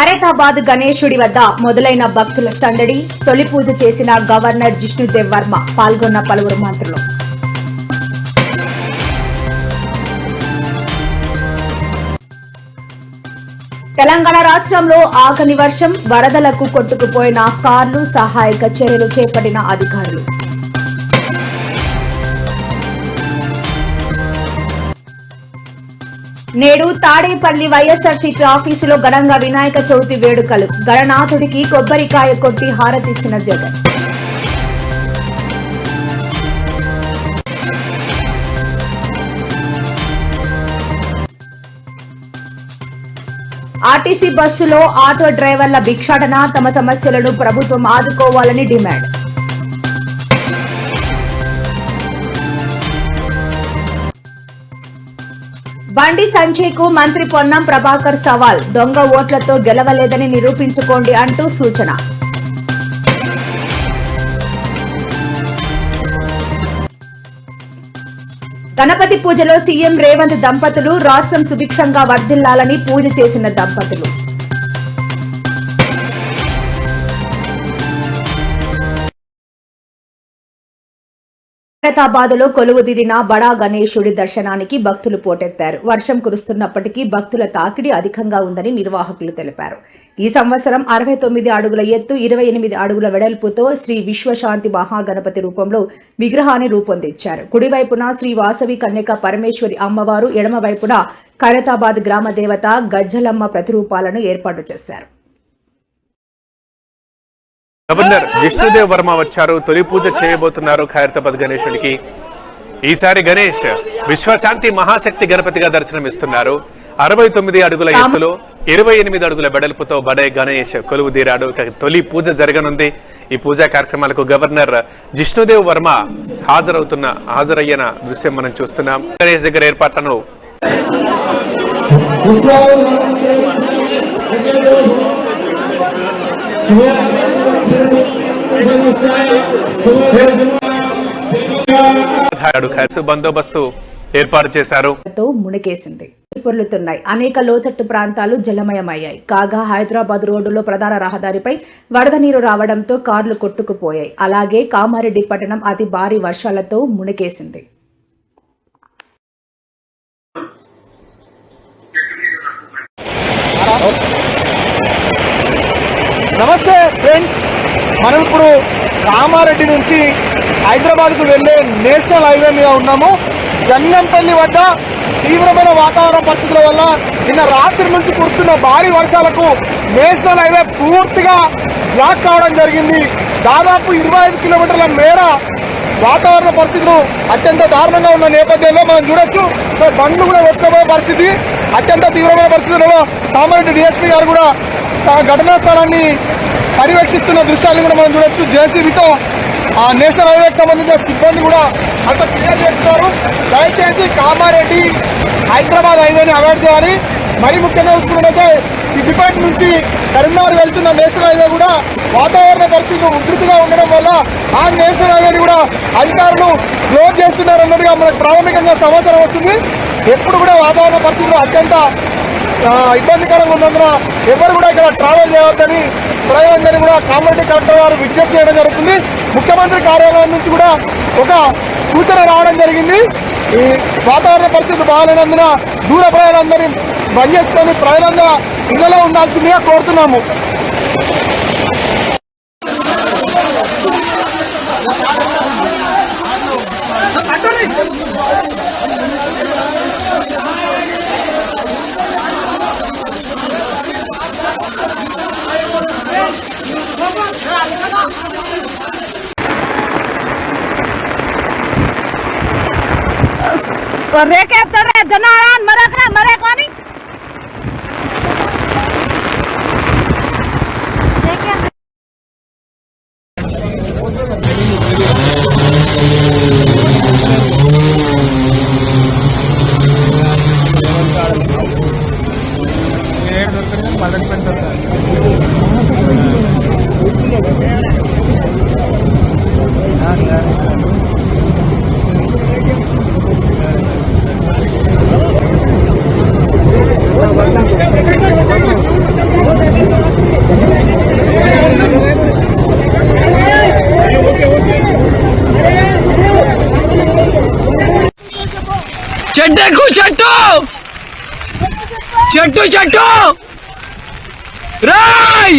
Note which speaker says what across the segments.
Speaker 1: ఖైరతాబాద్ గణేశుడి వద్ద మొదలైన భక్తుల సందడి తొలి పూజ చేసిన గవర్నర్ జిష్ణుదేవ్ వర్మ పాల్గొన్న పలువురు మంత్రులు. తెలంగాణ రాష్ట్రంలో ఆగని వర్షం వరదలకు కొట్టుకుపోయిన కార్లు సహాయక చర్యలు చేపట్టిన అధికారులు. నేడు తాడేపల్లి వైఎస్ఆర్సీపీ ఆఫీసులో ఘనంగా వినాయక చవితి వేడుకలు. గణనాథుడికి కొబ్బరికాయ కొట్టి హారతిచ్చిన జగన్. ఆర్టీసీ బస్సులో ఆటో డ్రైవర్ల భిక్షాటన తమ సమస్యలను ప్రభుత్వం ఆదుకోవాలని డిమాండ్. బండి సంజయ్కు మంత్రి పొన్నం ప్రభాకర్ సవాల్. దొంగ ఓట్లతో గెలవలేదని నిరూపించుకోండి అంటూ సూచన. గణపతి పూజలో సీఎం రేవంత్ దంపతులు రాష్ట్రం సుభిక్షంగా వర్ధిల్లాలని పూజ చేసిన దంపతులు. హైదరాబాద్లో కొలువుదీరిన బడా గణేశుడి దర్శనానికి భక్తులు పోటెత్తారు. వర్షం కురుస్తున్నప్పటికీ భక్తుల తాకిడి అధికంగా ఉందని నిర్వాహకులు తెలిపారు. ఈ సంవత్సరం అరవై తొమ్మిది అడుగుల ఎత్తు ఇరవై ఎనిమిది అడుగుల వెడల్పుతో శ్రీ విశ్వశాంతి మహాగణపతి రూపంలో విగ్రహాన్ని రూపొందించారు. కుడివైపున శ్రీ వాసవి కన్యక పరమేశ్వరి అమ్మవారు ఎడమవైపున ఖైరతాబాద్ గ్రామ దేవత గజ్జలమ్మ ప్రతిరూపాలను ఏర్పాటు చేశారు.
Speaker 2: గవర్నర్ విష్ణుదేవ్ వర్మ వచ్చారు. తొలి పూజ చేయబోతున్నారు ఖైరతాబాద్ గణేశుడికి. ఈసారి గణేష్ విశ్వశాంతి మహాశక్తి గణపతిగా దర్శనమిస్తున్నారు. అరవై తొమ్మిది అడుగుల ఎత్తులో ఇరవై ఎనిమిది అడుగుల వెడల్పుతో బడే గణేష్ కొలువు తీరాడు తొలి పూజ జరగనుంది. ఈ పూజా కార్యక్రమాలకు గవర్నర్ జిష్ణుదేవ్ వర్మ హాజరవుతున్న హాజరయ్యన దృశ్యం మనం చూస్తున్నాం. గణేష్ దగ్గర ఏర్పాట్లను ఖర్చు బందోబస్తు ఏర్పాటు చేశారు.
Speaker 1: తో మునికేసింది పొర్లుతున్నాయి అనేక లోతట్టు ప్రాంతాలు జలమయమయ్యాయి. కాగా హైదరాబాద్ రోడ్డులో ప్రధాన రహదారిపై వరద నీరు రావడంతో కార్లు కొట్టుకుపోయాయి. అలాగే కామారెడ్డి పట్టణం అతి భారీ వర్షాలతో మునికేసింది
Speaker 3: నమస్తే ఫ్రెండ్స్. మనం ఇప్పుడు కామారెడ్డి నుంచి హైదరాబాద్కు వెళ్ళే నేషనల్ హైవే మీద ఉన్నాము. జంగంపల్లి వద్ద తీవ్రమైన వాతావరణ పరిస్థితుల వల్ల నిన్న రాత్రి నుంచి కురుస్తున్న భారీ వర్షాలకు నేషనల్ హైవే పూర్తిగా బ్లాక్ కావడం జరిగింది. దాదాపు ఇరవై ఐదు కిలోమీటర్ల మేర వాతావరణ పరిస్థితులు అత్యంత దారుణంగా ఉన్న నేపథ్యంలో మనం చూడొచ్చు. బండ్లు కూడా కొట్టుకుపోయే పరిస్థితి అత్యంత తీవ్రమైన పరిస్థితులలో కామారెడ్డి డిఎస్పీ గారు కూడా ఘటనా స్థలాన్ని పర్యవేక్షిస్తున్న దృశ్యాలను కూడా మనం చూడొచ్చు. జేసీబీతో ఆ నేషనల్ హైవేకి సంబంధించిన సిబ్బంది కూడా అంత క్లియర్ చేస్తున్నారు. దయచేసి కామారెడ్డి హైదరాబాద్ హైవేని అవాయిడ్ చేయాలి. మరి ముఖ్యంగా చూసుకున్నట్లయితే సిద్దిపేట నుంచి కరీంనగర్ వెళ్తున్న నేషనల్ హైవే కూడా వాతావరణ పరిస్థితులు ఉధృతిగా ఉండడం వల్ల ఆ నేషనల్ హైవేని కూడా అధికారులు క్లోజ్ చేస్తున్నారు అన్నట్టుగా మనకు ప్రాథమికంగా సమాచారం వస్తుంది. ఎప్పుడు కూడా వాతావరణ పరిస్థితులు అత్యంత ఇబ్బందికరంగా ఉన్నందున ఎవరు కూడా ఇక్కడ ట్రావెల్ చేయవద్దని ప్రజలందరినీ కూడా కామారెడ్డి కలెక్టర్ గారు విజ్ఞప్తి చేయడం జరుగుతుంది. ముఖ్యమంత్రి కార్యాలయం నుంచి కూడా ఒక సూచన రావడం జరిగింది. ఈ వాతావరణ పరిస్థితులు బాగాలేనందున దూర ప్రజలందరినీ బంద్ చేసుకొని ప్రజలందరూ ఇళ్ళలో ఉండాల్సిందిగా కోరుతున్నాము.
Speaker 4: રે કે તરે જનારા મરે કરે મરે કોની
Speaker 5: చెట్టెక్కు చెట్టు చెట్టు చెట్టు రాయ్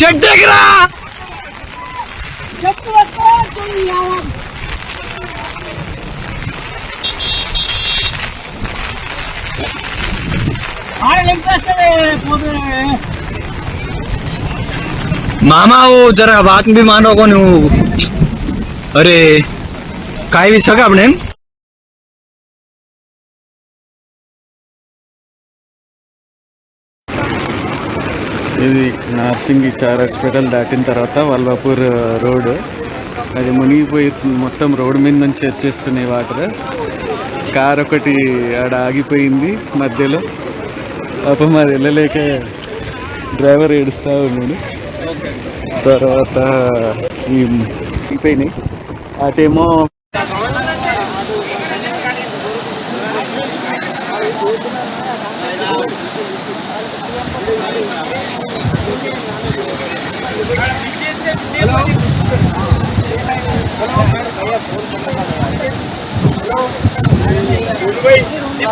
Speaker 5: చెట్టెక్కరా मामा वो जरा बात भी मानो को अरे काय भी सका
Speaker 6: నార్సింగ్ ఇచ్చారు హాస్పిటల్ దాటిన తర్వాత వల్లాపూర్ రోడ్. అది మునిగిపోయి మొత్తం రోడ్ మీద నుంచి వచ్చేస్తున్నాయి వాటర్. కార్ ఒకటి ఆడ ఆగిపోయింది మధ్యలో. పాపం అది వెళ్ళలేక డ్రైవర్ ఏడుస్తూ ఉన్నాడు. తర్వాత ఈ అయిపోయినాయి. అటేమో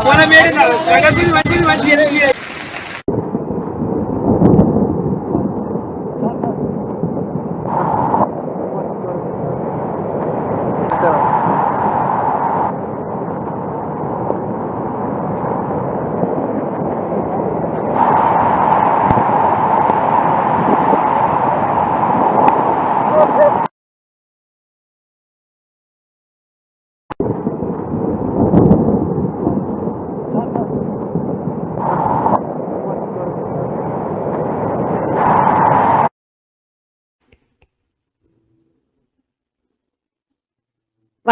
Speaker 6: ఫోన్ మేడం తగ్గ మంచిది మంచిది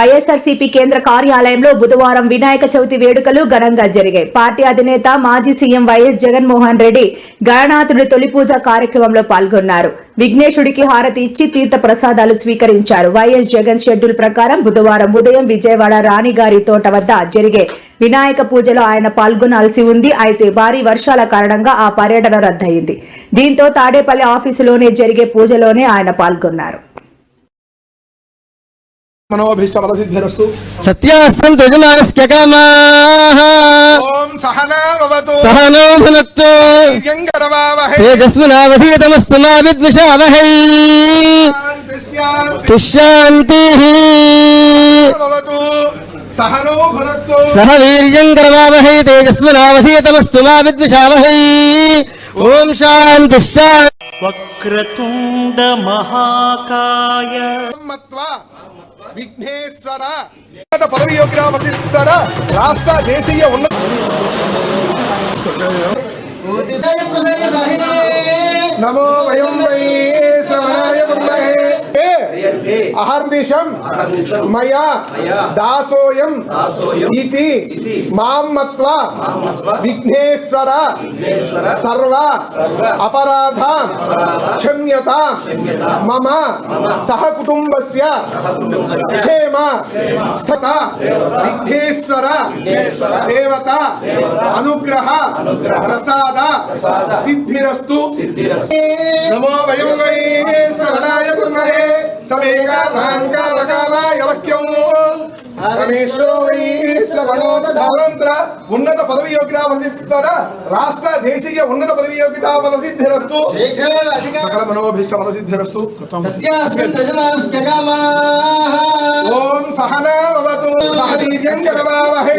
Speaker 1: వైఎస్ఆర్సీపీ కేంద్ర కార్యాలయంలో బుధవారం వినాయక చవితి వేడుకలు ఘనంగా జరిగాయి. పార్టీ అధినేత మాజీ సీఎం వైఎస్ జగన్మోహన్ రెడ్డి గణనాథుడి తొలి పూజ కార్యక్రమంలో పాల్గొన్నారు. విఘ్నేశుడికి హారతి ఇచ్చి తీర్థ ప్రసాదాలు స్వీకరించారు. వైఎస్ జగన్ షెడ్యూల్ ప్రకారం బుధవారం ఉదయం విజయవాడ రాణిగారి తోట వద్ద జరిగే వినాయక పూజలో ఆయన పాల్గొనాల్సి ఉంది. అయితే భారీ వర్షాల కారణంగా ఆ పర్యటన రద్దయింది. దీంతో తాడేపల్లి ఆఫీసులోనే జరిగే పూజలోనే ఆయన పాల్గొన్నారు.
Speaker 7: మనోభీష్ట ఫలసిద్ధిరస్తు
Speaker 5: సత్యాసం తుజమానస్యకామాః
Speaker 7: ఓం సహనా భవతు.
Speaker 5: సహనో భునక్తు
Speaker 7: ధైర్యం కరవావహై
Speaker 5: తేజస్వినావధీతమస్తు మా విద్విషావహై.
Speaker 7: శాంతి శాంతి.
Speaker 5: తుశాంతిః
Speaker 7: భవతు. సహనో భునక్తు
Speaker 5: సహ వీర్యం కరవావహై తేజస్వినావధీతమస్తు మా
Speaker 7: విఘ్నేశ్వర. పదవి యోగ్యావతిస్తర రాష్ట్ర దేశీయ ఉన్నత నమో వయం వై क्रियते। अहर्निशम मया। दासोयम इति। माम मत्वा। विघ्नेश्वर। सर्व। अपराधा क्षम्यता मम। सह कुटुंबस्य क्षेम। स्थित। विघ्नेश्वर। देवता। अनुग्रह। प्रसाद। सिद्धिरस्तु। नमो वयम वै सदाय कुर्महे ఉన్నత పదవి యోగ్యతావసిద్ధర రాష్ట్ర దేశీయ ఉన్నత పదవి యోగ్యతావసిద్ధిరస్తు సకల మనోభీష్ట ఫలసిద్ధిరస్తు ఓం సహనా భవతు సహదీర్యం కరవావహే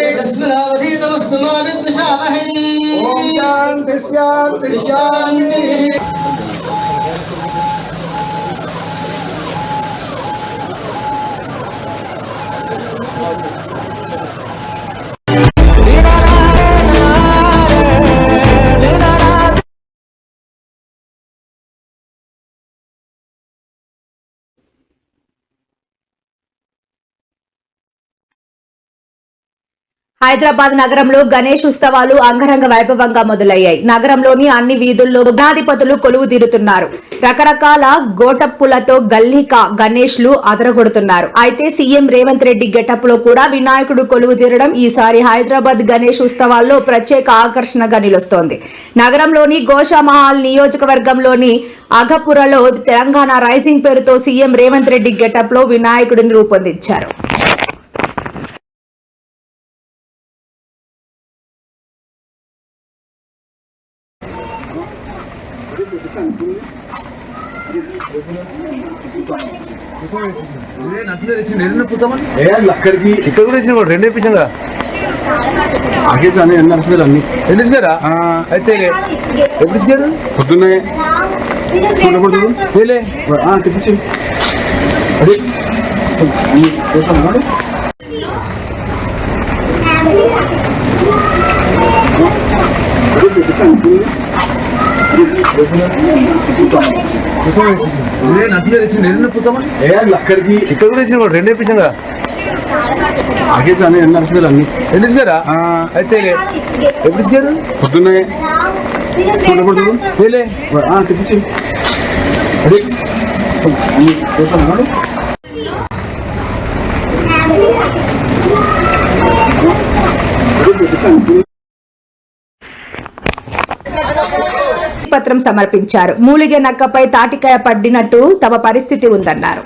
Speaker 7: ఓం శాంతి శాంతి. శాంతి. 아, 네.
Speaker 1: హైదరాబాద్ నగరంలో గణేష్ ఉత్సవాలు అంగరంగ వైభవంగా మొదలయ్యాయి. నగరంలోని అన్ని వీధుల్లో గణాధిపతులు కొలువు తీరుతున్నారు. రకరకాల గోటప్పులతో గల్లీకా గణేష్లు అదరగొడుతున్నారు. అయితే సీఎం రేవంత్ రెడ్డి గెటప్లో కూడా వినాయకుడు కొలువు తీరడం ఈసారి హైదరాబాద్ గణేష్ ఉత్సవాల్లో ప్రత్యేక ఆకర్షణగా నిలుస్తోంది. నగరంలోని గోషామహాల్ నియోజకవర్గంలోని అఘపురలో తెలంగాణ రైజింగ్ పేరుతో సీఎం రేవంత్ రెడ్డి గెటప్లో వినాయకుడిని రూపొందించారు.
Speaker 8: ఇక్కడ కూడా ఇచ్చిన రెండే పిచ్చంగా
Speaker 9: ఆగే కానీ ఎన్ని నడుస్తారు అన్ని.
Speaker 8: ఎన్ని ఇచ్చినారా? అయితే ఎప్పుడు ఇచ్చారు
Speaker 9: పొద్దున్నే. చూడకూడదు
Speaker 8: లేలే
Speaker 9: తిప్పించి.
Speaker 8: పుస్తకం
Speaker 9: అక్కడికి
Speaker 8: ఇక్కడ కూడా ఇచ్చిన రెండే
Speaker 9: ఎన్ని నడుస్తారు అన్ని
Speaker 8: ఎన్ని ఇచ్చినారా? అయితే ఎప్పుడు ఇచ్చారు
Speaker 9: పొద్దున్నే. చూడకూడదు.
Speaker 8: లేలే
Speaker 9: తిప్పించి.
Speaker 1: పత్రం సమర్పించారు. మూలిగే నక్కపై తాటికాయ పడినట్టు తమ పరిస్థితి ఉందన్నారు.